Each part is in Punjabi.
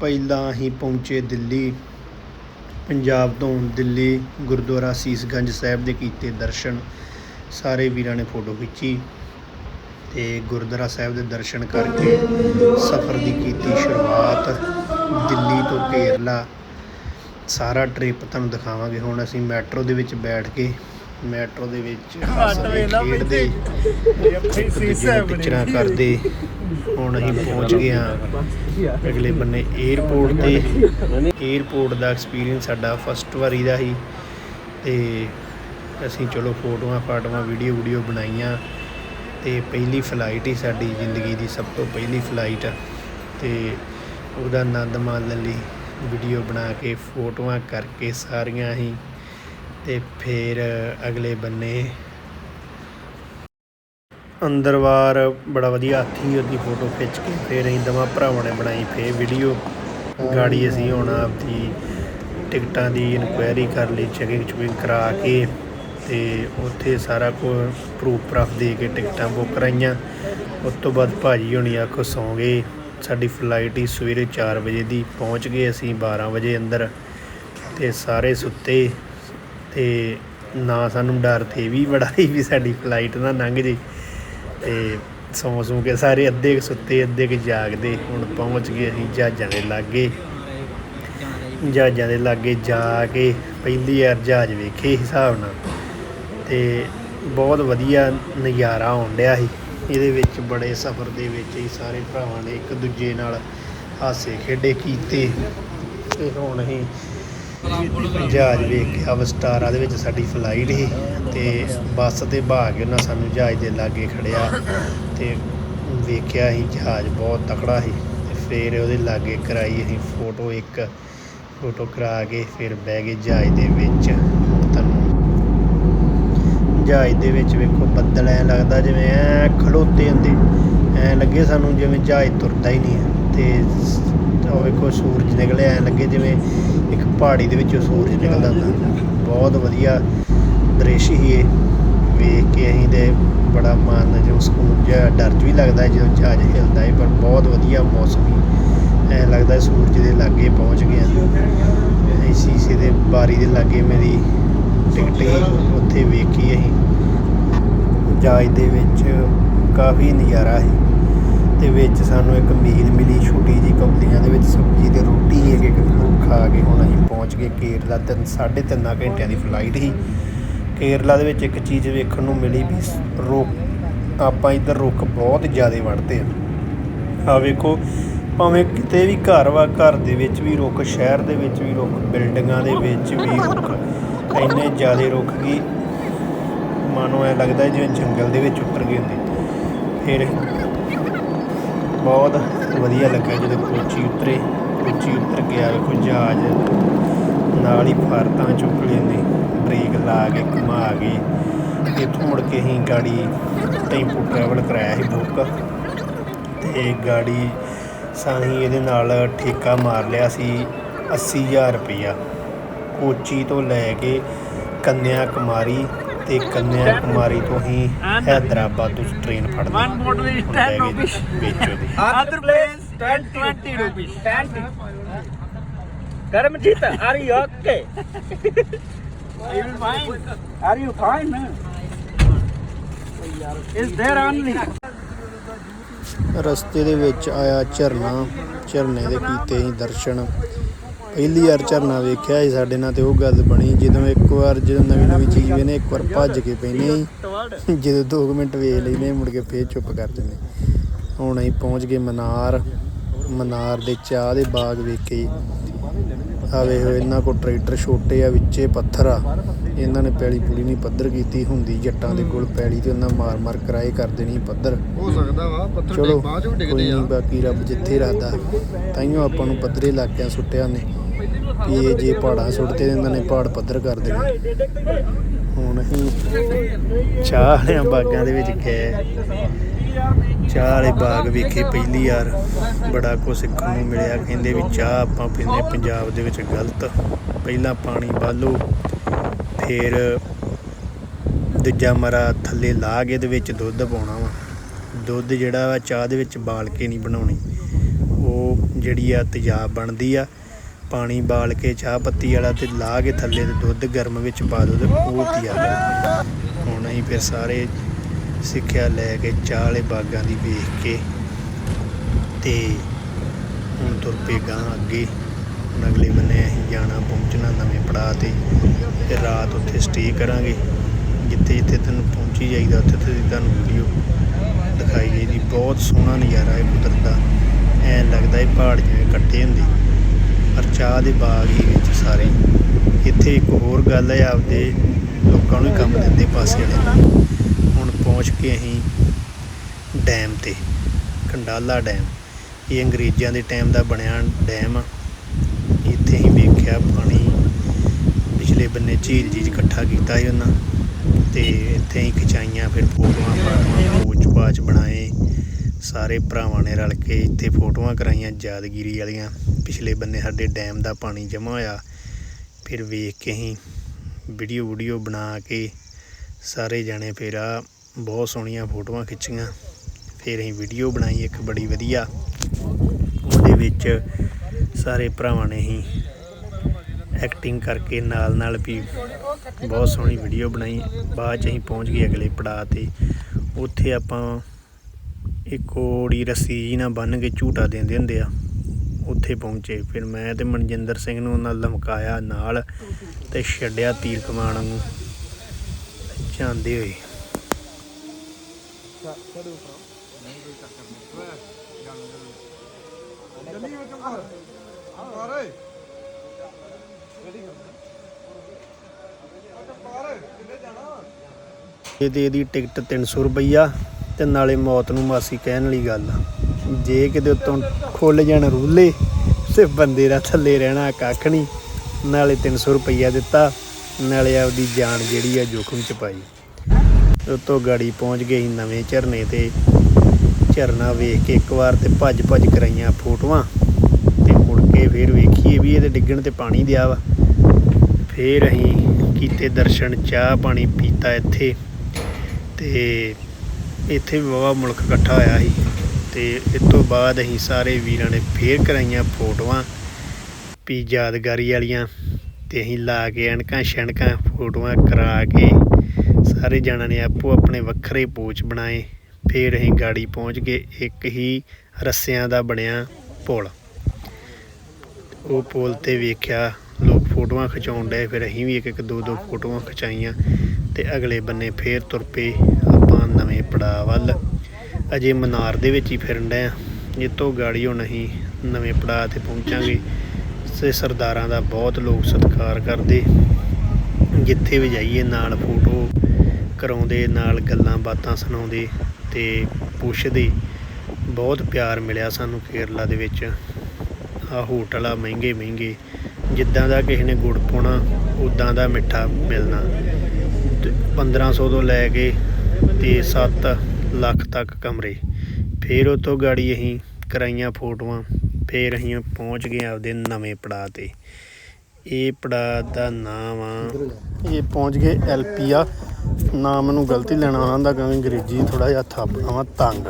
ਪਹਿਲਾਂ ਹੀ ਪਹੁੰਚੇ ਦਿੱਲੀ। ਪੰਜਾਬ ਤੋਂ ਦਿੱਲੀ, ਗੁਰਦੁਆਰਾ ਸੀਸਗੰਜ ਸਾਹਿਬ ਦੇ ਕੀਤੇ ਦਰਸ਼ਨ। ਸਾਰੇ ਵੀਰਾਂ ਨੇ ਫੋਟੋ ਖਿੱਚੀ ਤੇ ਗੁਰਦੁਆਰਾ ਸਾਹਿਬ ਦੇ ਦਰਸ਼ਨ ਕਰਕੇ ਸਫ਼ਰ ਦੀ ਕੀਤੀ ਸ਼ੁਰੂਆਤ ਦਿੱਲੀ ਤੋਂ ਕੇਰਲਾ। ਸਾਰਾ ਟ੍ਰਿਪ ਤੁਹਾਨੂੰ ਦਿਖਾਵਾਂਗੇ। ਹੁਣ ਅਸੀਂ ਮੈਟਰੋ ਦੇ ਵਿੱਚ ਬੈਠ ਕੇ ਮੈਟਰੋ ਦੇ ਵਿੱਚ ਖੇਡਦੇ ਨੂੰ ਪਿਕਚਰਾਂ ਕਰਦੇ। ਹੁਣ ਅਸੀਂ ਪਹੁੰਚ ਗਏ ਹਾਂ ਅਗਲੇ ਬੰਨੇ 에ਅਰਪੋਰਟ ਤੇ। 에ਅਰਪੋਰਟ ਦਾ ਐਕਸਪੀਰੀਅੰਸ ਸਾਡਾ ਫਸਟ ਵਾਰੀ ਦਾ ਹੀ ਤੇ ਅਸੀਂ ਚਲੋ ਫੋਟੋਆਂ ਫਾਟੋਆਂ ਵੀਡੀਓ ਵੀਡੀਓ ਬਣਾਈਆਂ। ਤੇ ਪਹਿਲੀ ਫਲਾਈਟ ਹੀ ਸਾਡੀ ਜ਼ਿੰਦਗੀ ਦੀ ਸਭ ਤੋਂ ਪਹਿਲੀ ਫਲਾਈਟ ਤੇ ਉਹਦਾ ਆਨੰਦ ਮਾਣਨ ਲਈ ਵੀਡੀਓ ਬਣਾ ਕੇ ਫੋਟੋਆਂ ਕਰਕੇ ਸਾਰੀਆਂ ਹੀ ਤੇ ਫਿਰ ਅਗਲੇ ਬੰਨੇ ਅੰਦਰ ਵਾਰ, ਬੜਾ ਵਧੀਆ ਹਾਥੀ ਉਹਦੀ ਫੋਟੋ ਖਿੱਚ ਕੇ ਫਿਰ ਅਸੀਂ ਦਵਾਂ ਭਰਾਵਾਂ ਨੇ ਬਣਾਈ ਫੇਰ ਵੀਡੀਓ ਗਾੜੀ ਅਸੀਂ ਹੁਣ ਆਪਦੀ ਟਿਕਟਾਂ ਦੀ ਇਨਕੁਆਇਰੀ ਕਰ ਲਈ ਚੈਕਿੰਗ ਚੁਕਿੰਗ ਕਰਾ ਕੇ ਤੇ ਉੱਥੇ ਸਾਰਾ ਕੁਝ ਪ੍ਰੂਫ ਪ੍ਰਾਫ ਦੇ ਕੇ ਟਿਕਟਾਂ ਬੁੱਕ ਕਰਾਈਆਂ। ਉਸ ਤੋਂ ਬਾਅਦ ਭਾਜੀ ਹੋਣੀ ਆਖੋ ਸੌਂ ਗਏ। ਸਾਡੀ ਫਲਾਈਟ ਹੀ ਸਵੇਰੇ 4 ਵਜੇ ਦੀ ਪਹੁੰਚ ਗਏ ਅਸੀਂ 12 ਵਜੇ ਅੰਦਰ ਤੇ ਸਾਰੇ ਸੁੱਤੇ। ਤੇ ਨਾ ਸਾਨੂੰ ਡਰ ਤੇ ਵੀ ਬੜਾ ਸੀ ਵੀ ਸਾਡੀ ਫਲਾਈਟ ਨਾ ਲੰਘ ਜੇ। ਤੇ ਸੌਂ ਸੌਂ ਕੇ ਸਾਰੇ ਅੱਧੇ ਕੁ ਸੁੱਤੇ, ਅੱਧੇ ਕੁ ਜਾਗਦੇ। ਹੁਣ ਪਹੁੰਚ ਗਏ ਅਸੀਂ ਜਹਾਜ਼ਾਂ ਦੇ ਲਾਗੇ। ਜਹਾਜ਼ਾਂ ਦੇ ਲਾਗੇ ਜਾ ਕੇ ਪਹਿਲੀ ਵਾਰ ਜਹਾਜ਼ ਵੇਖੇ ਹਿਸਾਬ ਨਾਲ। ਤੇ ਬਹੁਤ ਵਧੀਆ ਨਜ਼ਾਰਾ ਆਉਣ ਡਿਆ ਸੀ। ਇਹਦੇ ਵਿੱਚ ਬੜੇ ਸਫ਼ਰ ਦੇ ਵਿੱਚ ਹੀ ਸਾਰੇ ਭਰਾਵਾਂ ਨੇ ਇੱਕ ਦੂਜੇ ਨਾਲ ਹਾਸੇ ਖੇਡੇ ਕੀਤੇ। ਤੇ ਹੁਣ ਅਸੀਂ ਜਹਾਜ਼ ਵੇਖ ਕੇ ਅਵਸਟਾਰਾ ਦੇ ਵਿੱਚ ਸਾਡੀ ਫਲਾਈਟ ਸੀ ਤੇ ਬੱਸ ਤੇ ਬਹਾ ਕੇ ਉਹਨਾਂ ਸਾਨੂੰ ਜਹਾਜ਼ ਦੇ ਲਾਗੇ ਖੜਿਆ ਤੇ ਵੇਖਿਆ ਅਸੀਂ ਜਹਾਜ਼ ਬਹੁਤ ਤਕੜਾ ਸੀ ਤੇ ਫਿਰ ਉਹਦੇ ਲਾਗੇ ਕਰਾਈ ਅਸੀਂ ਫੋਟੋ ਇੱਕ, ਫੋਟੋ ਕਰਾ ਕੇ ਫਿਰ ਬਹਿ ਗਏ ਜਹਾਜ਼ ਦੇ ਵਿੱਚ। ਤੁਹਾਨੂੰ ਜਹਾਜ਼ ਦੇ ਵਿੱਚ ਵੇਖੋ ਬੱਦਲ ਐ ਲੱਗਦਾ ਜਿਵੇਂ ਐ ਖਲੋਤੇ ਹੁੰਦੇ। ਐ ਲੱਗੇ ਸਾਨੂੰ ਜਿਵੇਂ ਜਹਾਜ਼ ਤੁਰਦਾ ਹੀ ਨਹੀਂ ਹੈ ਤੇ ਉਹ ਵੇਖੋ ਸੂਰਜ ਨਿਕਲਿਆ ਐ ਲੱਗੇ ਜਿਵੇਂ ਇੱਕ ਪਹਾੜੀ ਦੇ ਵਿੱਚੋਂ ਸੂਰਜ ਨਿਕਲਦਾ ਹੁੰਦਾ। ਬਹੁਤ ਵਧੀਆ ਦ੍ਰਿਸ਼ ਹੀ ਇਹ। ਵੇਖ ਕੇ ਅਸੀਂ ਤੇ ਬੜਾ ਮਨ ਜੋ ਸਕੂਨ ਜਿਹਾ, ਡਰ ਵੀ ਲੱਗਦਾ ਜਦੋਂ ਜਹਾਜ਼ ਹਿਲਦਾ ਹੈ ਪਰ ਬਹੁਤ ਵਧੀਆ ਮੌਸਮ ਹੀ। ਐ ਲੱਗਦਾ ਸੂਰਜ ਦੇ ਲਾਗੇ ਪਹੁੰਚ ਗਏ ਅਸੀਂ ਸ਼ੀਸ਼ੇ ਦੇ ਬਾਰੀ ਦੇ ਲਾਗੇ ਮੇਰੀ ਟਿਕਟ ਹੀ ਉੱਥੇ ਵੇਖੀ ਅਸੀਂ। ਜਹਾਜ਼ ਦੇ ਵਿੱਚ ਕਾਫੀ ਨਜ਼ਾਰਾ ਸੀ। ਤੇ ਵਿੱਚ ਸਾਨੂੰ ਇੱਕ ਮੀਲ ਮਿਲੀ ਛੋਟੀ ਜੀ ਕਮਲੀਆਂ ਦੇ ਵਿੱਚ ਸਬਜ਼ੀ ਤੇ ਰੋਟੀ ਇੱਕ ਇੱਕ ਉਹ ਖਾ ਕੇ ਹੁਣ ਅਸੀਂ ਪਹੁੰਚ ਗਏ ਕੇਰਲਾ। ਤਿੰਨ, ਸਾਢੇ ਤਿੰਨਾਂ ਘੰਟਿਆਂ ਦੀ ਫਲਾਈਟ ਸੀ। ਕੇਰਲਾ ਦੇ ਵਿੱਚ ਇੱਕ ਚੀਜ਼ ਵੇਖਣ ਨੂੰ ਮਿਲੀ ਵੀ ਰੁੱਖ, ਆਪਾਂ ਇੱਧਰ ਰੁੱਖ ਬਹੁਤ ਜ਼ਿਆਦਾ ਵੜਦੇ ਆ ਆ ਵੇਖੋ, ਭਾਵੇਂ ਕਿਤੇ ਵੀ ਘਰ ਵਾ, ਘਰ ਦੇ ਵਿੱਚ ਵੀ ਰੁੱਖ, ਸ਼ਹਿਰ ਦੇ ਵਿੱਚ ਵੀ ਰੁੱਖ, ਬਿਲਡਿੰਗਾਂ ਦੇ ਵਿੱਚ ਵੀ ਰੁੱਖ, ਇੰਨੇ ਜ਼ਿਆਦਾ ਰੁੱਖ ਕੀ ਮਾਨੋ ਐ ਲੱਗਦਾ ਜਿਵੇਂ ਜੰਗਲ ਦੇ ਵਿੱਚ ਉੱਤਰ ਗਏ ਹੁੰਦੇ। ਫਿਰ ਬਹੁਤ ਵਧੀਆ ਲੱਗਿਆ ਜਦੋਂ ਕੋਚੀ ਉਤਰੇ, ਕੋਚੀ ਉਤਰ ਗਿਆ ਵੇਖੋ ਜਹਾਜ਼ ਨਾਲ ਹੀ ਫਾਰਤਾਂ ਚੁੱਕ ਲੈਂਦੇ ਬ੍ਰੇਕ ਲਾ ਕੇ, ਘੁਮਾ ਕੇ, ਇੱਥੋਂ ਮੁੜ ਕੇ ਅਸੀਂ ਗਾੜੀ ਟੈਂਪੂ ਟਰੈਵਲ ਕਰਾਇਆ ਸੀ ਬੁੱਕ ਤੇ ਗਾੜੀ ਸਾਹੀਂ ਇਹਦੇ ਨਾਲ ਠੇਕਾ ਮਾਰ ਲਿਆ ਸੀ 80000 ਰੁਪਇਆ। ਕੋਚੀ ਤੋਂ ਲੈ ਕੇ ਕੰਨਿਆ ਕੁਮਾਰੀ ਤੇ ਕੰਨਿਆ ਕੁਮਾਰੀ ਤੋਂ ਹੀ ਹੈਦਰਾਬਾਦ ਤੋਂ ਟ੍ਰੇਨ ਫੜਨੀ One bottle is 10 rupees. ਵੇਚੋ the place 10 20 rupees. 10 Karamjit, are you okay? you fine? Are you fine? Is there only? ਰਸਤੇ ਦੇ ਵਿੱਚ ਆਇਆ ਝਰਨਾ ਝਰਨੇ ਦੇ ਕੀਤੇ ਸੀ ਦਰਸ਼ਨ ਪਹਿਲੀ ਵਾਰ ਝਰਨਾ ਵੇਖਿਆ ਸੀ ਸਾਡੇ ਨਾਲ ਤੇ ਉਹ ਗੱਲ ਬਣੀ ਜਦੋਂ ਇੱਕ ਵਾਰ ਜਦੋਂ ਨਵੀਂ ਨਵੀਂ ਚੀਜ਼ ਵੇਨੇ ਇੱਕ ਵਾਰ ਭੱਜ ਕੇ ਪੈਨੇ ਜਦੋਂ 2 ਮਿੰਟ ਵੇਖ ਲੈਨੇ ਮੁੜ ਕੇ ਫੇਰ ਚੁੱਪ ਕਰ ਜੰਨੇ ਹੁਣ ਅਸੀਂ ਪਹੁੰਚ ਗਏ ਮਨਾਰ ਮਨਾਰ ਦੇ ਚਾਹ ਦੇ ਬਾਗ ਵੇਖੇ। ਆਵੇ ਹੋਏ ਇਹਨਾਂ ਕੋ ਟਰੈਕਟਰ ਛੋਟੇ ਆ ਵਿੱਚੇ ਪੱਥਰ ਆ। ਇਹਨਾਂ ਨੇ ਪੈਲੀ ਪੂਲੀ ਨਹੀਂ ਪੱਧਰ ਕੀਤੀ ਹੁੰਦੀ ਜੱਟਾਂ ਦੇ ਕੋਲ ਪੈਲੀ ਤੇ ਉਹਨਾਂ ਮਾਰ ਮਾਰ ਕਰਾਏ ਕਰ ਦੇਣੀ ਪੱਧਰ। ਹੋ ਸਕਦਾ ਵਾ ਪੱਥਰ ਟੇਕ ਬਾਅਦ ਚੋਂ ਕੋਈ ਡਿੱਗਦੇ ਆ ਬਾਕੀ ਰੱਬ ਜਿੱਥੇ ਰੱਖਦਾ ਤਾਈਓ ਆਪਾਂ ਨੂੰ ਪੱਧਰੇ ਇਲਾਕਿਆਂ ਸੁੱਟਿਆ ਨੇ ਇਹ ਜੇ ਪਹਾੜਾਂ ਸੁੱਟਦੇ ਇਹਨਾਂ ਨੇ ਪਹਾੜ ਪੱਧਰ ਕਰ ਦੇਣੇ ਹੁਣ ਅਸੀਂ ਚਾਹ ਵਾਲਿਆਂ ਬਾਗਾਂ ਦੇ ਵਿੱਚ ਗਏ। ਚਾਹ ਵਾਲੇ ਬਾਗ ਵੇਖੇ ਪਹਿਲੀ ਵਾਰ। ਬੜਾ ਕੁਝ ਸਿੱਖਣ ਨੂੰ ਮਿਲਿਆ। ਕਹਿੰਦੇ ਵੀ ਚਾਹ ਆਪਾਂ ਪੀਂਦੇ ਪੰਜਾਬ ਦੇ ਵਿੱਚ ਗਲਤ। ਪਹਿਲਾਂ ਪਾਣੀ ਬਾਲੋ ਫਿਰ ਦੂਜਾ ਮਰਾ ਥੱਲੇ ਲਾ ਕੇ ਦੇ ਵਿੱਚ ਦੁੱਧ ਪਾਉਣਾ ਵਾ। ਦੁੱਧ ਜਿਹੜਾ ਵਾ ਚਾਹ ਦੇ ਵਿੱਚ ਬਾਲ ਕੇ ਨਹੀਂ ਬਣਾਉਣੀ। ਉਹ ਜਿਹੜੀ ਆ ਤੇਜ਼ਾਬ ਬਣਦੀ ਆ। ਪਾਣੀ ਬਾਲ ਕੇ ਚਾਹ ਪੱਤੀ ਵਾਲਾ ਤੇ ਲਾ ਕੇ ਥੱਲੇ ਤੇ ਦੁੱਧ ਗਰਮ ਵਿੱਚ ਪਾ ਦਿਓ ਤੇ ਉਹ ਪੀਆ ਕਰੋ ਹੁਣ ਅਸੀਂ ਫਿਰ ਸਾਰੇ ਸਿੱਖਿਆ ਲੈ ਕੇ ਚਾਹ ਵਾਲੇ ਬਾਗਾਂ ਦੀ ਵੇਖ ਕੇ ਤੇ ਹੁਣ ਤੁਰ ਪਏ ਗਾਂ ਅੱਗੇ। ਹੁਣ ਅਗਲੇ ਬੰਨੇ ਅਸੀਂ ਜਾਣਾ ਪਹੁੰਚਣਾ ਨਵੇਂ ਪੜਾਅ ਤੇ। ਤੇ ਰਾਤ ਉੱਥੇ ਸਟੇ ਕਰਾਂਗੇ। ਜਿੱਥੇ ਜਿੱਥੇ ਤੁਹਾਨੂੰ ਪਹੁੰਚੀ ਜਾਈਦਾ, ਉੱਥੇ ਉੱਥੇ ਦੀ ਤੁਹਾਨੂੰ ਵੀਡੀਓ ਦਿਖਾਈ ਜਾਈਦੀ। ਬਹੁਤ ਸੋਹਣਾ ਨਜ਼ਾਰਾ ਹੈ ਕੁਦਰਤ ਦਾ। ਐਂ ਲੱਗਦਾ ਹੈ ਪਹਾੜ ਜਿਵੇਂ ਇਕੱਠੇ ਹੁੰਦੇ। ਪਰ ਚਾਹ ਦੇ ਬਾਗ ਹੀ ਵਿੱਚ ਸਾਰੇ। ਇੱਥੇ ਇੱਕ ਹੋਰ ਗੱਲ ਹੈ, ਆਪਦੇ ਲੋਕਾਂ ਨੂੰ ਕੰਮ ਦਿੰਦੇ ਪਾਸੇ ਵਾਲੇ ਨੂੰ। ਹੁਣ ਪਹੁੰਚ ਕੇ ਅਸੀਂ ਡੈਮ ਤੇ, ਕੰਡਾਲਾ ਡੈਮ। ਇਹ ਅੰਗਰੇਜ਼ਾਂ ਦੇ ਟਾਈਮ ਦਾ ਬਣਿਆ ਡੈਮ ਆ। ਇੱਥੇ ਹੀ ਵੇਖਿਆ ਪਾਣੀ ਪਿਛਲੇ ਬੰਨੇ ਝੀਲ ਜੀ ਇਕੱਠਾ ਕੀਤਾ ਸੀ ਉਹਨਾਂ। ਤੇ ਇੱਥੇ ਹੀ ਖਿਚਾਈਆਂ, ਫਿਰ ਫੋਟੋਆਂ ਫਾਟੋਆਂ ਪੋਚ ਪਾਚ ਬਣਾਏ। ਸਾਰੇ ਭਰਾਵਾਂ ਨੇ ਰਲ ਕੇ ਇੱਥੇ ਫੋਟੋਆਂ ਕਰਾਈਆਂ, ਯਾਦਗਿਰੀ ਵਾਲੀਆਂ। ਪਿਛਲੇ ਬੰਨੇ ਸਾਡੇ ਡੈਮ ਦਾ ਪਾਣੀ ਜਮ੍ਹਾਂ ਹੋਇਆ। ਫਿਰ ਵੇਖ ਕੇ ਅਸੀਂ ਵੀਡੀਓ ਵੀਡੀਓ ਬਣਾ ਕੇ ਸਾਰੇ ਜਾਣੇ ਫਿਰ ਆ ਬਹੁਤ ਸੋਹਣੀਆਂ ਫੋਟੋਆਂ ਖਿੱਚੀਆਂ। ਫਿਰ ਅਸੀਂ ਵੀਡੀਓ ਬਣਾਈ ਇੱਕ ਬੜੀ ਵਧੀਆ। ਉਹਦੇ ਵਿੱਚ ਸਾਰੇ ਭਰਾਵਾਂ ਨੇ ਹੀ ਐਕਟਿੰਗ ਕਰਕੇ ਨਾਲ ਨਾਲ ਵੀ ਬਹੁਤ ਸੋਹਣੀ ਵੀਡੀਓ ਬਣਾਈ। ਬਾਅਦ ਚ ਅਸੀਂ ਪਹੁੰਚ ਗਏ ਅਗਲੇ ਪੜਾਅ ਤੇ। ਉੱਥੇ ਆਪਾਂ ਇੱਕ ਓੜੀ ਰੱਸੀ ਜੀ ਨਾਲ ਬੰਨ ਕੇ ਝੂਟਾ ਦਿੰਦੇ ਹੁੰਦੇ ਆ। ਉੱਥੇ ਪਹੁੰਚੇ। ਫਿਰ ਮੈਂ ਤੇ ਮਨਜਿੰਦਰ ਸਿੰਘ ਨੂੰ ਉਹਨਾਂ ਲਮਕਾਇਆ ਨਾਲ ਤੇ ਛੱਡਿਆ ਤੀਰ ਕਮਾਨ ਨੂੰ। ਜਾਂਦੇ ਹੋਏ। ਇਹਦੇ ਇਹਦੀ ਟਿਕਟ 300 ਰੁਪਈਆ ਤੇ ਨਾਲੇ ਮੌਤ ਨੂੰ ਮਾਸੀ ਕਹਿਣ ਵਾਲੀ ਗੱਲ। ਜੇ ਕਿਤੇ ਉੱਤੋਂ ਖੁੱਲ ਜਾਣ ਰੂਲੇ, ਤੇ ਬੰਦੇ ਦਾ ਥੱਲੇ ਰਹਿਣਾ ਕੱਖ ਨਹੀਂ ਨਾਲੇ 300 ਰੁਪਈਆ ਦਿੱਤਾ, ਨਾਲੇ ਆਪਦੀ ਜਾਨ ਜਿਹੜੀ ਆ ਜੋਖਮ ਚ ਪਾਈ। ਉਤੋਂ ਗਾੜੀ ਪਹੁੰਚ ਗਈ ਨਵੇਂ ਝਰਨੇ ਤੇ। ਝਰਨਾ ਵੇਖ ਕੇ ਇੱਕ ਵਾਰ ਤੇ ਭੱਜ ਭੱਜ ਕਰਾਈਆਂ ਫੋਟੋਆਂ। ਤੇ ਮੁੜ ਕੇ ਫੇਰ ਵੇਖੀਏ ਵੀ ਇਹਦੇ ਡਿੱਗਣ ਤੇ ਪਾਣੀ ਦਿਆ ਵਾ। ਫੇਰ ਅਸੀਂ ਕੀਤੇ ਦਰਸ਼ਨ, ਚਾਹ ਪਾਣੀ ਪੀਤਾ ਇੱਥੇ। ਤੇ ਇੱਥੇ ਵੀ ਵਾਹਵਾ ਮੁਲਕ ਇਕੱਠਾ ਹੋਇਆ ਸੀ। ਤੇ ਇਸ ਤੋਂ ਬਾਅਦ ਅਸੀਂ ਸਾਰੇ ਵੀਰਾਂ ਨੇ ਫੇਰ ਕਰਾਈਆਂ ਫੋਟੋਆਂ ਵੀ ਯਾਦਗਾਰੀ ਵਾਲੀਆਂ ਤੇ ਅਸੀਂ ਲਾ ਕੇ ਅਣਕਾਂ ਸ਼ਣਕਾਂ ਫੋਟੋਆਂ ਕਰਾ ਕੇ ਸਾਰੇ ਜਣਾਂ ਨੇ ਆਪੋ ਆਪਣੇ ਵੱਖਰੇ ਪੋਚ ਬਣਾਏ। ਫੇਰ ਅਸੀਂ ਗਾੜੀ ਪਹੁੰਚ ਗਏ, ਇੱਕ ਹੀ ਰੱਸਿਆਂ ਦਾ ਬਣਿਆ ਪੁਲ। ਉਹ ਪੁਲ ਤੇ ਵੇਖਿਆ, ਲੋਕ ਫੋਟੋਆਂ ਖਿਚਾਉਣ ਡਏ, ਫਿਰ ਅਸੀਂ ਵੀ ਇੱਕ ਇੱਕ, ਦੋ ਦੋ ਫੋਟੋਆਂ ਖਿਚਾਈਆਂ ਤੇ ਅਗਲੇ ਬੰਨੇ ਫੇਰ ਤੁਰ ਪਏ ਆਪਾਂ ਨਵੇਂ ਪੜਾਅ ਵੱਲ। ਅਜੇ ਮਨਾਰ ਦੇ ਵਿੱਚ ਹੀ ਫਿਰਨ ਡਏ ਆ। ਇਹ ਤੋਂ ਗਾੜੀ ਹੁਣ ਅਸੀਂ ਨਵੇਂ ਪੜਾਅ ਤੇ ਪਹੁੰਚਾਂਗੇ। ਸੇ ਸਰਦਾਰਾਂ ਦਾ ਬਹੁਤ ਲੋਕ ਸਤਿਕਾਰ ਕਰਦੇ। ਜਿੱਥੇ ਵੀ ਜਾਈਏ, ਨਾਲ ਫੋਟੋ ਕਰਾਉਂਦੇ, ਨਾਲ ਗੱਲਾਂ ਬਾਤਾਂ ਸੁਣਾਉਂਦੇ ਤੇ ਪੁੱਛਦੇ। ਬਹੁਤ ਪਿਆਰ ਮਿਲਿਆ ਸਾਨੂੰ ਕੇਰਲਾ ਦੇ ਵਿੱਚ। ਆ ਹੋਟਲ ਆ, ਮਹਿੰਗੇ ਮਹਿੰਗੇ। ਜਿੱਦਾਂ ਦਾ ਕਿਸੇ ਨੇ ਗੁੜ ਪਾਉਣਾ, ਉਦਾਂ ਦਾ ਮਿੱਠਾ ਮਿਲਣਾ। ਤੇ 1500 ਤੋਂ ਲੈ ਕੇ ਤੇ 7 ਲੱਖ ਤੱਕ ਕਮਰੇ। ਫਿਰ ਉਹ ਤੋਂ ਗਾੜੀ ਅਸੀਂ ਕਰਾਈਆਂ ਫੋਟੋਆਂ, ਫਿਰ ਅਸੀਂ ਪਹੁੰਚ ਗਏ ਆਪਦੇ ਨਵੇਂ ਪੜਾਅ ਤੇ। ਇਹ ਪੜਾਅ ਦਾ ਨਾਮ ਆ, ਇਹ ਪਹੁੰਚ ਗਏ ਐਲਪੀ ਆ ਨਾਮ ਮੈਨੂੰ ਗਲਤੀ ਲੈਣਾ ਆਉਂਦਾ ਕਿਉਂਕਿ ਅੰਗਰੇਜ਼ੀ ਥੋੜਾ ਜਿਹਾ ਥਾਪਣਾ ਵਾ ਤੰਗ।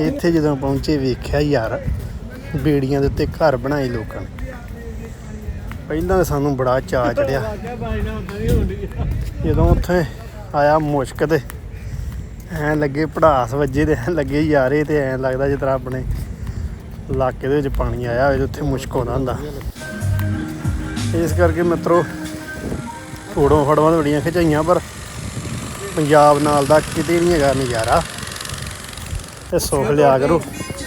ਇੱਥੇ ਜਦੋਂ ਪਹੁੰਚੇ ਵੇਖਿਆ ਯਾਰ, ਬੇੜੀਆਂ ਦੇ ਉੱਤੇ ਘਰ ਬਣਾਏ ਲੋਕਾਂ ਨੇ। ਪਹਿਲਾਂ ਤਾਂ ਸਾਨੂੰ ਬੜਾ ਚਾਅ ਚੜਿਆ ਜਦੋਂ ਉੱਥੇ ਆਇਆ ਮੁਸ਼ਕ ਤੇ ਐਂ ਲੱਗੇ ਪੜਾਸ ਵੱਜੇ ਤੇ ਐਂ ਲੱਗੇ ਯਾਰੇ ਤੇ ਐਂ ਲੱਗਦਾ ਜਿਸ ਤਰ੍ਹਾਂ ਆਪਣੇ ਇਲਾਕੇ ਦੇ ਵਿੱਚ ਪਾਣੀ ਆਇਆ ਹੋਵੇ ਤੇ ਉੱਥੇ ਮੁਸ਼ਕ ਆਉਂਦਾ ਹੁੰਦਾ। ਇਸ ਕਰਕੇ ਮਿੱਤਰੋ ਫੋੜੋਂ ਫੜਵਾਂ ਤਾਂ ਬੜੀਆਂ ਖਿਚਾਈਆਂ, ਪਰ ਪੰਜਾਬ ਨਾਲ ਦਾ ਕਿਤੇ ਨਹੀਂ ਹੈਗਾ ਨਜ਼ਾਰਾ। ਇਹ ਸੁੱਖ ਲਿਆ ਕਰੋ,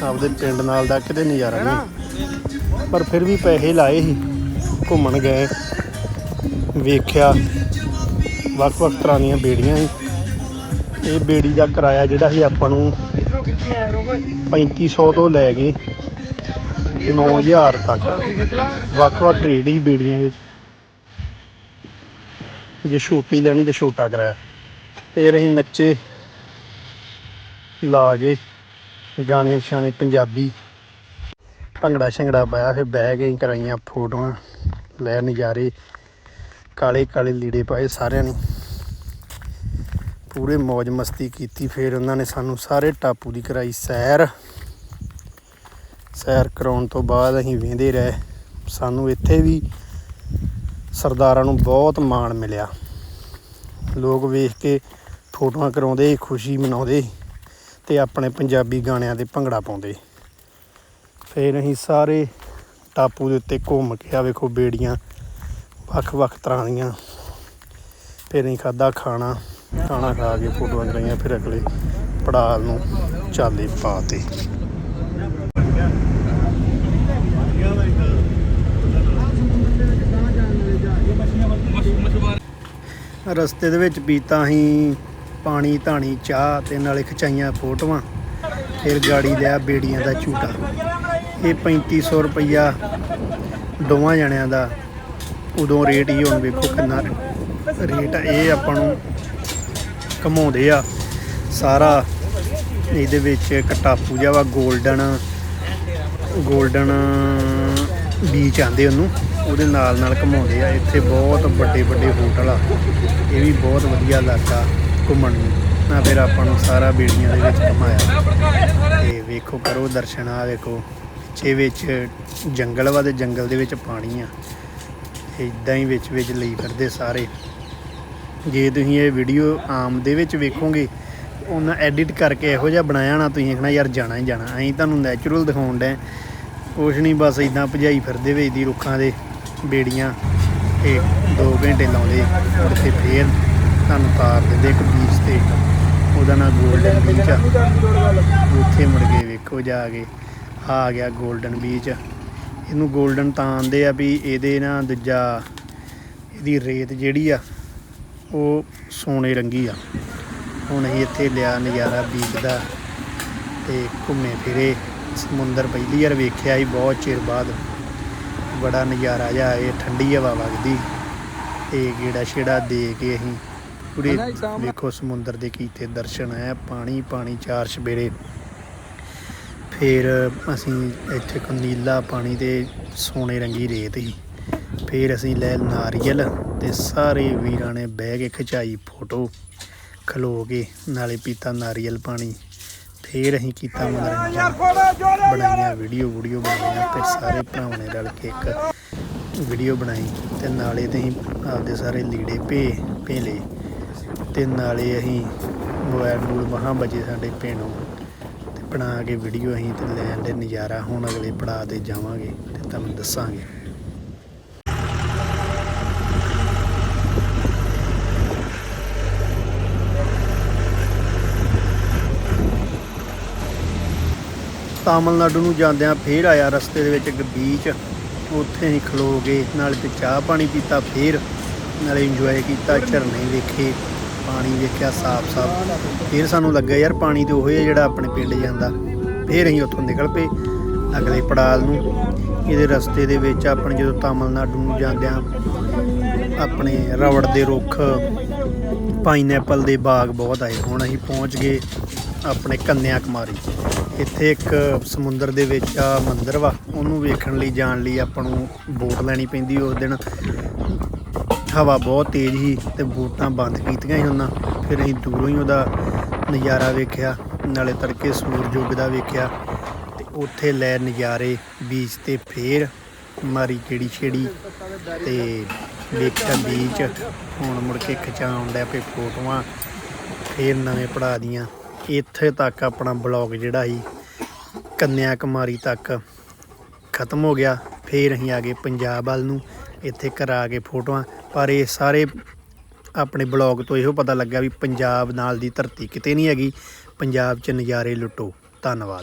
ਆਪਦੇ ਪਿੰਡ ਨਾਲ ਦਾ ਕਿਤੇ ਨਜ਼ਾਰਾ ਨਹੀਂ। ਪਰ ਫਿਰ ਵੀ ਪੈਸੇ ਲਾਏ ਸੀ, ਘੁੰਮਣ ਗਏ, ਵੇਖਿਆ, ਵੱਖ-ਵੱਖ ਤਰ੍ਹਾਂ ਦੀਆਂ ਬੇੜੀਆਂ ਸੀ। ਇਹ ਬੇੜੀ ਦਾ ਕਿਰਾਇਆ ਜਿਹੜਾ ਸੀ ਆਪਾਂ ਨੂੰ 3500 ਤੋਂ ਲੈ ਕੇ 9000 ਤੱਕ। ਵੱਖ-ਵੱਖ ਰੇਟ ਹੀ ਬੇੜੀਆਂ ਵਿੱਚ। ਜੇ ਛੋਟੀ ਲੈਣੀ ਤੇ ਛੋਟਾ ਕਿਰਾਇਆ। ਫਿਰ ਅਸੀਂ ਨੱਚੇ, ਲਾ ਕੇ ਗਾਣੇ ਸ਼ਾਣੇ ਪੰਜਾਬੀ। ਭੰਗੜਾ ਸ਼ੰਗੜਾ ਪਾਇਆ, ਫਿਰ ਬਹਿ ਕੇ ਕਰਾਈਆਂ ਫੋਟੋਆਂ। ਲੈ ਨਜ਼ਾਰੇ ਕਾਲੇ ਕਾਲੇ ਲੀੜੇ ਪਾਏ ਸਾਰਿਆਂ ਨੇ। ਪੂਰੇ ਮौज ਮਸਤੀ ਕੀਤੀ, ਫਿਰ ਉਹਨਾਂ ਨੇ ਸਾਨੂੰ ਸਾਰੇ ਟਾਪੂ ਦੀ ਕਰਾਈ ਸੈਰ। ਸੈਰ ਕਰਾਉਣ ਤੋਂ ਬਾਅਦ ਅਸੀਂ ਵੇਂਦੇ ਰਹੇ। ਸਾਨੂੰ ਇੱਥੇ ਵੀ ਸਰਦਾਰਾਂ ਨੂੰ ਬਹੁਤ ਮਾਣ ਮਿਲਿਆ। ਲੋਕ ਵੇਖ ਕੇ ਫੋਟੋਆਂ ਕਰਾਉਂਦੇ ਖੁਸ਼ੀ ਮਨਾਉਂਦੇ ਤੇ ਆਪਣੇ ਪੰਜਾਬੀ ਗਾਣਿਆਂ ਤੇ ਭੰਗੜਾ ਪਾਉਂਦੇ ਫਿਰ ਅਸੀਂ ਸਾਰੇ ਟਾਪੂ ਦੇ ਉੱਤੇ ਘੁੰਮ ਕੇ ਆ, ਵੇਖੋ ਬੇੜੀਆਂ ਵੱਖ-ਵੱਖ ਤਰ੍ਹਾਂ ਦੀਆਂ। ਫਿਰ ਅਸੀਂ ਖਾਦਾ ਖਾਣਾ। ਖਾਣਾ ਖਾ ਕੇ ਫੋਟੋਆਂ ਕਰਾਈਆਂ ਫਿਰ ਅਗਲੇ ਪੜਾਅ ਨੂੰ ਚਾਲੇ ਪਾਤੇ ਰਸਤੇ ਦੇ ਵਿੱਚ ਪੀਤਾ ਹੀ ਪਾਣੀ, ਧਾਣੀ, ਚਾਹ ਤੇ ਨਾਲੇ ਖਚਾਈਆਂ ਫੋਟੋਆਂ, ਫਿਰ ਗਾੜੀ ਲਿਆ ਬੇੜੀਆਂ ਦਾ ਝੂਟਾ। ਇਹ 3500 ਰੁਪਈਆ ਦੋਵਾਂ ਜਣਿਆਂ ਦਾ। ਉਦੋਂ ਰੇਟ ਹੀ ਹੁਣ ਵੇਖੋ ਕਿੰਨਾ ਰੇਟ ਇਹ ਆਪਾਂ ਨੂੰ ਘਮਾਉਂਦੇ ਆ। ਸਾਰਾ ਇਹਦੇ ਵਿੱਚ ਇੱਕ ਟਾਪੂ ਜਿਹਾ ਵਾ 골ਡਨ 골ਡਨ ਬੀਚ ਆਂਦੇ ਉਹਨੂੰ। ਉਹਦੇ ਨਾਲ ਨਾਲ ਘਮਾਉਂਦੇ ਆ। ਇੱਥੇ ਬਹੁਤ ਵੱਡੇ ਵੱਡੇ ਹੋਟਲ ਆ। ਇਹ ਵੀ ਬਹੁਤ ਵਧੀਆ ਇਲਾਕਾ ਘੁੰਮਣ ਨੂੰ। ਨਾ ਫਿਰ ਆਪਾਂ ਨੂੰ ਸਾਰਾ ਬੇੜੀਆਂ ਦੇ ਵਿੱਚ ਘਮਾਇਆ। ਤੇ ਵੇਖੋ, ਕਰੋ ਦਰਸ਼ਨ ਆ ਵੇਖੋ। ਪਿੱਛੇ ਵਿੱਚ ਜੰਗਲ ਵਾ ਤੇ ਜੰਗਲ ਦੇ ਵਿੱਚ ਪਾਣੀ ਆ। ਇਦਾਂ ਹੀ ਵਿੱਚ ਵਿੱਚ ਲਈ ਫਿਰਦੇ ਸਾਰੇ। ਜੇ ਤੁਸੀਂ ਇਹ ਵੀਡੀਓ ਆਮ ਦੇ ਵਿੱਚ ਵੇਖੋਗੇ, ਉਹਨਾਂ ਐਡਿਟ ਕਰਕੇ ਇਹੋ ਜਿਹਾ ਬਣਾਇਆ ਨਾ ਤੁਸੀਂ ਕਹਣਾ ਯਾਰ ਜਾਣਾ ਹੀ ਜਾਣਾ ਐਂ ਤੁਹਾਨੂੰ ਨੈਚੁਰਲ ਦਿਖਾਉਣ ਡੈ ਕੁਛ ਨਹੀਂ, ਬਸ ਇਦਾਂ ਭਜਾਈ ਫਿਰਦੇ ਵੇਚ ਦੀ ਰੁੱਖਾਂ ਦੇ ਬੇੜੀਆਂ ਤੇ 2 ਘੰਟੇ ਲਾਉਂਦੇ ਔਰ ਤੇ ਫੇਰ ਤੁਹਾਨੂੰ ਤਾਰ ਦਿੰਦੇ ਇੱਕ ਬੀਚ ਤੇ। ਉਹਦਾ ਨਾਮ ਗੋਲਡਨ ਬੀਚ ਆ। ਉੱਥੇ ਮੁੜ ਕੇ ਵੇਖੋ ਜਾ ਕੇ, ਆ ਗਿਆ ਗੋਲਡਨ ਬੀਚ ਇਹਨੂੰ ਗੋਲਡਨ ਤਾਂ ਆਂਦੇ ਆ ਵੀ ਇਹਦੇ ਨਾ ਦੂਜਾ, ਇਹਦੀ ਰੇਤ ਜਿਹੜੀ ਆ ਉਹ ਸੋਨੇ ਰੰਗੀ ਆ। ਹੁਣ ਅਸੀਂ ਇੱਥੇ ਲਿਆ ਨਜ਼ਾਰਾ ਬੀਚ ਦਾ ਤੇ ਘੁੰਮੇ ਫਿਰੇ। ਸਮੁੰਦਰ ਪਹਿਲੀ ਵਾਰ ਵੇਖਿਆ ਸੀ ਬਹੁਤ ਚਿਰ ਬਾਅਦ। ਬੜਾ ਨਜ਼ਾਰਾ ਜਿਹਾ ਇਹ ਠੰਡੀ ਹਵਾ ਵਗਦੀ। ਤੇ ਗੇੜਾ ਛੇੜਾ ਦੇ ਕੇ ਅਸੀਂ ਪੂਰੇ ਵੇਖੋ ਸਮੁੰਦਰ ਦੇ ਕੀਤੇ ਦਰਸ਼ਨ ਆ ਪਾਣੀ ਪਾਣੀ ਚਾਰ ਸਵੇਰੇ। ਫਿਰ ਅਸੀਂ ਇੱਥੇ ਇੱਕ ਨੀਲਾ ਪਾਣੀ ਤੇ ਸੋਨੇ ਰੰਗੀ ਰੇਤ ਸੀ। ਫਿਰ ਅਸੀਂ ਲੈ ਨਾਰੀਅਲ ਤੇ ਸਾਰੇ ਵੀਰਾਂ ਨੇ ਬਹਿ ਕੇ ਖਿਚਾਈ ਫੋਟੋ। ਖਲੋ ਕੇ ਨਾਲੇ ਪੀਤਾ ਨਾਰੀਅਲ ਪਾਣੀ। ਫਿਰ ਅਸੀਂ ਕੀਤਾ ਮਨੋਰੰਜਨ। ਬਣਾਈਆਂ ਵੀਡੀਓ ਵੀਡੀਓ ਬਣਾਈਆਂ ਫਿਰ ਸਾਰੇ ਭਰਾਵਾਂ ਨੇ ਰਲ ਕੇ ਇੱਕ ਵੀਡੀਓ ਬਣਾਈ ਤੇ ਨਾਲੇ ਤੇ ਅਸੀਂ ਆਪਦੇ ਸਾਰੇ ਲੀੜੇ ਭੇ, ਭੇਲੇ ਲਏ ਤੇ ਨਾਲੇ ਅਸੀਂ ਮੋਬਾਈਲ ਮੂਲ ਮਹਾਂ ਬਜੇ ਸਾਡੇ ਭੇਣੋਂ। ਤੇ ਬਣਾ ਕੇ ਵੀਡੀਓ ਅਸੀਂ ਤੇ ਲੈਣ ਦੇ ਨਜ਼ਾਰਾ ਹੁਣ ਅਗਲੇ ਪੜਾਅ ਤੇ ਜਾਵਾਂਗੇ ਤੇ ਤੁਹਾਨੂੰ ਦੱਸਾਂਗੇ। ਤਾਮਿਲਨਾਡੂ ਨੂੰ ਜਾਂਦਿਆਂ ਫੇਰ ਆਇਆ, ਰਸਤੇ ਦੇ ਵਿੱਚ ਇੱਕ ਬੀਚ ਉੱਥੇ ਹੀ ਖਲੋ ਗਏ, ਨਾਲੇ ਤੇ ਚਾਹ ਪਾਣੀ ਪੀਤਾ ਫੇਰ, ਨਾਲੇ ਇੰਜੋਏ ਕੀਤਾ, ਝਰਨੇ ਵੇਖੇ, ਪਾਣੀ ਵੇਖਿਆ ਸਾਫ਼-ਸਾਫ਼ ਫੇਰ ਸਾਨੂੰ ਲੱਗਾ ਯਾਰ ਪਾਣੀ ਤੇ ਉਹੀ ਹੈ ਜਿਹੜਾ ਆਪਣੇ ਪਿੰਡ ਜਾਂਦਾ। ਫੇਰ ਅਸੀਂ ਉੱਥੋਂ ਨਿਕਲ ਪਏ ਅਗਲੇ ਪੜਾਲ ਨੂੰ। ਇਹਦੇ ਰਸਤੇ ਦੇ ਵਿੱਚ ਆਪਣੇ ਜਦੋਂ ਤਾਮਿਲਨਾਡੂ ਨੂੰ ਜਾਂਦਿਆਂ ਆਪਣੇ ਰਵੜ ਦੇ ਰੁੱਖ ਪਾਈਨਐਪਲ ਦੇ ਬਾਗ ਬਹੁਤ ਆਏ। ਹੁਣ ਅਸੀਂ ਪਹੁੰਚ ਗਏ ਆਪਣੇ ਕੰਨਿਆ ਕੁਮਾਰੀ ਇੱਥੇ ਇੱਕ ਸਮੁੰਦਰ ਦੇ ਵਿੱਚ, ਆ ਮੰਦਿਰ ਵਾ, ਉਹਨੂੰ ਵੇਖਣ ਲਈ, ਜਾਣ ਲਈ ਆਪਾਂ ਨੂੰ ਬੋਟ ਲੈਣੀ ਪੈਂਦੀ ਉਸ ਦਿਨ ਹਵਾ ਬਹੁਤ ਤੇਜ਼ ਸੀ ਤੇ ਬੋਟਾਂ ਬੰਦ ਕੀਤੀਆਂ ਸੀ ਉਹਨਾਂ। ਫਿਰ ਅਸੀਂ ਦੂਰੋਂ ਹੀ ਉਹਦਾ ਨਜ਼ਾਰਾ ਵੇਖਿਆ, ਨਾਲੇ ਤੜਕੇ ਸੂਰਜ ਉੱਗਦਾ ਵੇਖਿਆ ਤੇ ਉੱਥੇ ਲੈ ਨਜ਼ਾਰੇ ਬੀਚ ਤੇ ਫੇਰ ਮਾਰੀ ਕਿਹੜੀ ਛੇੜੀ ਤੇ ਵੇਖਿਆ ਬੀਚ ਹੁਣ ਮੁੜ ਕੇ ਖਿਚਾਉਣ ਡਿਆ ਪਏ ਫੋਟੋਆਂ, ਫੇਰ ਨਵੇਂ ਪੜਾ ਦੀਆਂ। ਇੱਥੇ ਤੱਕ ਆਪਣਾ ਬਲੌਗ ਜਿਹੜਾ ਸੀ ਕੰਨਿਆ ਕੁਮਾਰੀ ਤੱਕ ਖਤਮ ਹੋ ਗਿਆ। ਫੇਰ ਅਸੀਂ ਆ ਗਏ ਪੰਜਾਬ ਵੱਲ ਨੂੰ, ਇੱਥੇ ਕਰਾ ਕੇ ਫੋਟੋਆਂ। ਪਰ ਇਹ ਸਾਰੇ ਆਪਣੇ ਬਲੌਗ ਤੋਂ ਇਹੋ ਪਤਾ ਲੱਗਾ ਵੀ ਪੰਜਾਬ ਨਾਲ ਦੀ ਧਰਤੀ ਕਿਤੇ ਨਹੀਂ ਹੈਗੀ। ਪੰਜਾਬ 'ਚ ਨਜ਼ਾਰੇ ਲੁੱਟੋ। ਧੰਨਵਾਦ।